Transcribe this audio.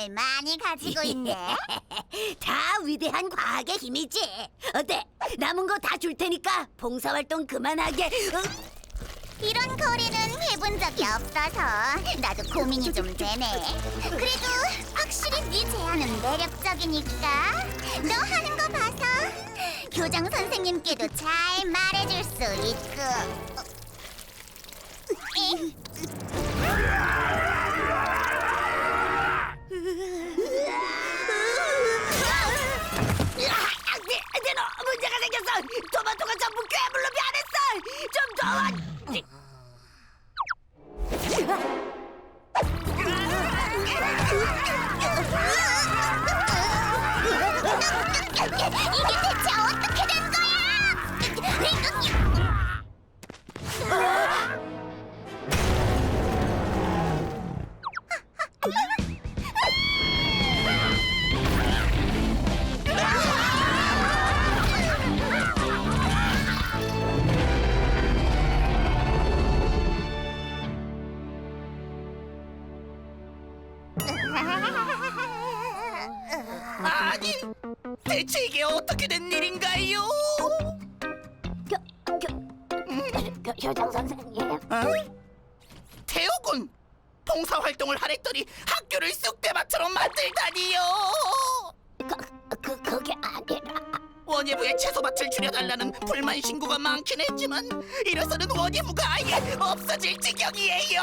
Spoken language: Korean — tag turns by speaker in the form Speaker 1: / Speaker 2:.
Speaker 1: 힘을 많이 가지고 있네.
Speaker 2: 다 위대한 과학의 힘이지. 어때? 남은 거 다 줄 테니까 봉사활동 그만하게. 어?
Speaker 1: 이런 거래는 해본 적이 없어서 나도 고민이 좀 되네. 그래도 확실히 네 제안은 매력적이니까 너 하는 거 봐서 교장 선생님께도 잘 말해줄 수 있고. 어. 이,
Speaker 2: 토마토가 전부 괴물로 변했어. 좀 도와.
Speaker 3: 아니, 대체 이게 어떻게 된 일인가요?
Speaker 2: 교, 교, 교, 교장 선생님.
Speaker 3: 어? 태호군 봉사 활동을 하랬더니 학교를 쑥대밭처럼 만들다니요
Speaker 2: 그, 그 그게 아니라.
Speaker 3: 원예부에 채소밭을 줄여달라는 불만 신고가 많긴 했지만 이래서는 원예부가 아예 없어질 지경이에요